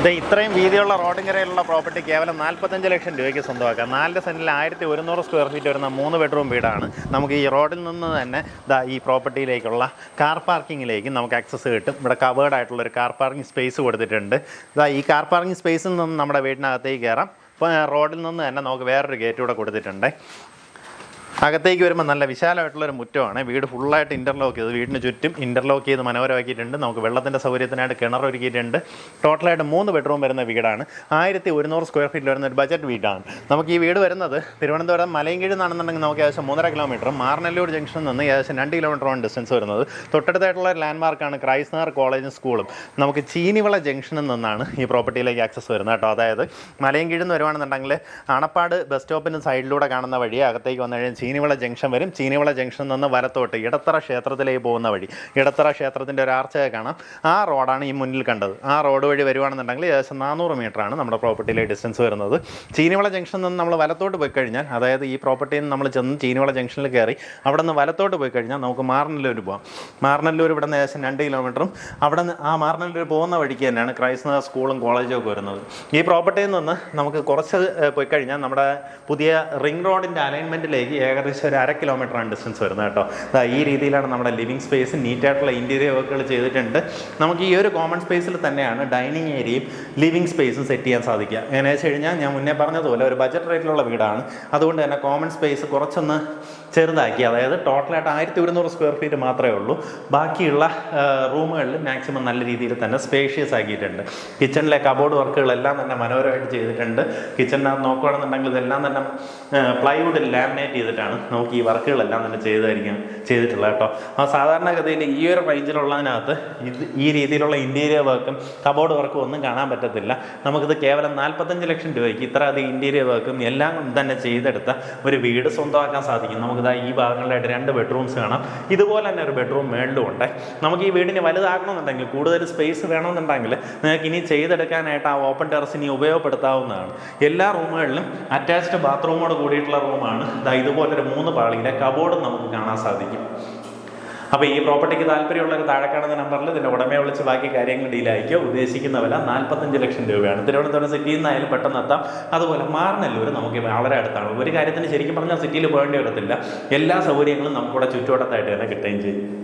ഇത് ഇത്രയും വീതിയുള്ള റോഡിങ്കരയിലുള്ള പ്രോപ്പർട്ടി കേവലം നാൽപ്പത്തഞ്ച് ലക്ഷം രൂപയ്ക്ക് സ്വന്തമാക്കാം. നാല് സെന്റിൽ ആയിരത്തി ഒരുന്നൂറ് സ്ക്വയർ ഫീറ്റ് വരുന്ന മൂന്ന് ബെഡ്റൂം വീടാണ്. നമുക്ക് ഈ റോഡിൽ നിന്ന് തന്നെ ദാ ഈ പ്രോപ്പർട്ടിയിലേക്കുള്ള കാർ പാർക്കിങ്ങിലേക്ക് നമുക്ക് ആക്സസ് കിട്ടും. ഇവിടെ കവേർഡ് ആയിട്ടുള്ള ഒരു കാർ പാർക്കിംഗ് സ്പേസ് കൊടുത്തിട്ടുണ്ട്. ഇതാ ഈ കാർ പാർക്കിംഗ് സ്പേസിൽ നിന്ന് നമ്മുടെ വീടിനകത്തേക്ക് കയറാം. ഇപ്പോൾ റോഡിൽ നിന്ന് തന്നെ നമുക്ക് വേറൊരു ഗേറ്റ് കൂടെ കൊടുത്തിട്ടുണ്ട്. അകത്തേക്ക് വരുമ്പോൾ നല്ല വിശാലമായിട്ടുള്ള ഒരു മുറ്റമാണ്. വീട് ഫുള്ളായിട്ട് ഇന്റർലോക്ക് ചെയ്ത്. വീടിന് ചുറ്റും ഇന്റർലോക്ക് ചെയ്ത് മനോഹരമാക്കിയിട്ടുണ്ട് നമുക്ക് വെള്ളത്തിന്റെ സൗകര്യത്തിനായിട്ട് കിണർ ഒരുക്കിയിട്ടുണ്ട് ടോട്ടലായിട്ട് മൂന്ന് ബെഡ്റൂം വരുന്ന വീടാണ്. ആയിരത്തി ഒരുന്നൂറ് സ്ക്വയർ ഫീറ്റിൽ വരുന്ന ഒരു ബജറ്റ് വീടാണ്. നമുക്ക് ഈ വീട് വരുന്നത് തിരുവനന്തപുരം മലയൻകീഴ് നിന്നാണെന്നുണ്ടെങ്കിൽ നമുക്ക് ഏകദേശം മൂന്നര കിലോമീറ്റർ മാർനല്ലൂർ ജംഗ്ഷനിൽ നിന്ന് ഏകദേശം രണ്ട് കിലോമീറ്ററാണ് ഡിസ്റ്റൻസ് വരുന്നത്. തൊട്ടടുത്തായിട്ടുള്ള ഒരു ലാൻഡ് മാർക്കാണ് ക്രൈസ്നഗർ കോളേജും സ്കൂളും നമുക്ക് ചീനിവിള ജംഗ്ഷനിൽ നിന്നാണ് ഈ പ്രോപ്പർട്ടിയിലേക്ക് ആക്സസ് വരുന്നത് കേട്ടോ. അതായത് മലയൻകീഴിൽ നിന്ന് വരുവാണെന്നുണ്ടെങ്കിൽ അണപ്പാട് ബസ് സ്റ്റോപ്പിന് സൈഡിലൂടെ കാണുന്ന വഴി അകത്തേക്ക് വന്നു കഴിഞ്ഞാൽ ചീനിവിള ജംഗ്ഷൻ വരും. ചീനിവിള ജംഗ്ഷനിൽ നിന്ന് വലത്തോട്ട് ഇടത്തറ ക്ഷേത്രത്തിലേക്ക് പോകുന്ന വഴി. ഇടത്തറ ക്ഷേത്രത്തിന്റെ ഒരു ആർച്ചയൊക്കെ കാണാം. ആ റോഡാണ് ഈ മുന്നിൽ കണ്ടത്. ആ റോഡ് വഴി വരുവാണെന്നുണ്ടെങ്കിൽ ഏകദേശം നാനൂറ് ആണ് നമ്മുടെ പ്രോപ്പർട്ടിയിലെ ഡിസ്റ്റൻസ് വരുന്നത്. ചീനിവിള ജംഗ്ഷനിൽ നിന്ന് നമ്മൾ വലത്തോട്ട് പോയി കഴിഞ്ഞാൽ അതായത് ഈ പ്രോപ്പർട്ടിയിൽ നിന്ന് നമ്മൾ ചെന്ന് ചീനിവിള ജംഗ്ഷനിൽ കയറി അവിടെ നിന്ന് വലത്തോട്ട് പോയി കഴിഞ്ഞാൽ നമുക്ക് മാർനല്ലൂർ പോകാം മാർനല്ലൂർ ഇവിടെ നിന്ന് ഏകദേശം രണ്ട് കിലോമീറ്ററും അവിടെ നിന്ന് ആ മാർനല്ലൂർ പോകുന്ന വഴിക്ക് തന്നെയാണ് ക്രൈസ്തവ സ്കൂളും കോളേജും ഒക്കെ വരുന്നത്. ഈ പ്രോപ്പർട്ടിയിൽ നിന്ന് നമുക്ക് കുറച്ച് പോയി കഴിഞ്ഞാൽ നമ്മുടെ പുതിയ റിംഗ് റോഡിന്റെ അലൈൻമെന്റിലേക്ക് ഏകദേശം ഒരു അര കിലോമീറ്ററാണ് ഡിസ്റ്റൻസ് വരുന്നത് കേട്ടോ. ദാ ഈ രീതിയിലാണ് നമ്മുടെ ലിവിങ് സ്പേസ് നീറ്റായിട്ടുള്ള ഇന്റീരിയർ വർക്കുകൾ ചെയ്തിട്ടുണ്ട്. നമുക്ക് ഈ ഒരു കോമൺ സ്പേസിൽ തന്നെയാണ് ഡൈനിങ് ഏരിയയും ലിവിങ് സ്പേസും സെറ്റ് ചെയ്യാൻ സാധിക്കുക. എങ്ങനെ വെച്ച് കഴിഞ്ഞാൽ ഞാൻ മുന്നേ പറഞ്ഞതുപോലെ ഒരു ബജറ്റ് റേറ്റിലുള്ള വീടാണ്. അതുകൊണ്ട് തന്നെ കോമൺ സ്പേസ് കുറച്ചൊന്ന് ചെറുതാക്കി അതായത് ടോട്ടലായിട്ട് ആയിരത്തി ഒരുന്നൂറ് സ്ക്വയർ ഫീറ്റ് മാത്രമേ ഉള്ളൂ. ബാക്കിയുള്ള റൂമുകളിൽ മാക്സിമം നല്ല രീതിയിൽ തന്നെ സ്പേഷ്യസ് ആക്കിയിട്ടുണ്ട്. കിച്ചണിലെ കബോർഡ് വർക്കുകളെല്ലാം തന്നെ മനോഹരമായിട്ട് ചെയ്തിട്ടുണ്ട്. കിച്ചണിനകത്ത് നോക്കുകയാണെന്നുണ്ടെങ്കിൽ ഇതെല്ലാം തന്നെ പ്ലൈവുഡിൽ ലാമിനേറ്റ് ചെയ്തിട്ടാണ് നമുക്ക് ഈ വർക്കുകളെല്ലാം തന്നെ ചെയ്തായിരിക്കും ചെയ്തിട്ടുള്ളത് കേട്ടോ. ആ സാധാരണഗതിയിൽ ഈ ഒരു റേഞ്ചിലുള്ളതിനകത്ത് ഇത് ഈ രീതിയിലുള്ള ഇന്റീരിയർ വർക്കും കബോർഡ് വർക്കും ഒന്നും കാണാൻ പറ്റത്തില്ല. നമുക്കിത് കേവലം നാൽപ്പത്തഞ്ച് ലക്ഷം രൂപയ്ക്ക് ഇത്ര അധികം ഇന്റീരിയർ വർക്കും എല്ലാം തന്നെ ചെയ്തെടുത്ത ഒരു വീട് സ്വന്തമാക്കാൻ സാധിക്കും. നമുക്കിതാ ഈ ഭാഗങ്ങളിലായിട്ട് രണ്ട് ബെഡ്റൂംസ് കാണാം. ഇതുപോലെ തന്നെ ഒരു ബെഡ്റൂം മേളിലും ഉണ്ട്. നമുക്ക് ഈ വീടിനെ വലുതാക്കണമെന്നുണ്ടെങ്കിൽ കൂടുതൽ സ്പേസ് വേണമെന്നുണ്ടെങ്കിൽ നിങ്ങൾക്ക് ഇനി ചെയ്തെടുക്കാനായിട്ട് ആ ഓപ്പൺ ടെറസ് ഇനി ഉപയോഗപ്പെടുത്താവുന്നതാണ്. എല്ലാ റൂമുകളിലും അറ്റാച്ച്ഡ് ബാത്റൂമോട് കൂടിയിട്ടുള്ള റൂമാണ് ഇതാ ഇതുപോലൊരു മൂന്ന് പാളിയിലെ കബോർഡും നമുക്ക് കാണാൻ സാധിക്കും. അപ്പോൾ ഈ പ്രോപ്പർട്ടിക്ക് താല്പര്യമുള്ളവർ താഴെ കാണുന്ന നമ്പറിൽ ഇതിന്റെ ഉടമയെ വിളിച്ച് ബാക്കി കാര്യങ്ങൾ ഡീലായിരിക്കും ഉദ്ദേശിക്കുന്ന വില നാൽപ്പത്തഞ്ച് ലക്ഷം രൂപയാണ്. തിരുവനന്തപുരം സിറ്റിയിൽ നിന്നായാലും പെട്ടെന്ന് എത്താം. അതുപോലെ മാറനല്ലൂർ നമുക്ക് വളരെ അടുത്താണ്. ഒരു കാര്യത്തിന് ശരിക്കും പറഞ്ഞാൽ സിറ്റിയിൽ പോകേണ്ടി വരത്തില്ല. എല്ലാ സൗകര്യങ്ങളും നമുക്കിവിടെ ചുറ്റുവട്ടത്തായിട്ട് തന്നെ കിട്ടുകയും ചെയ്യും.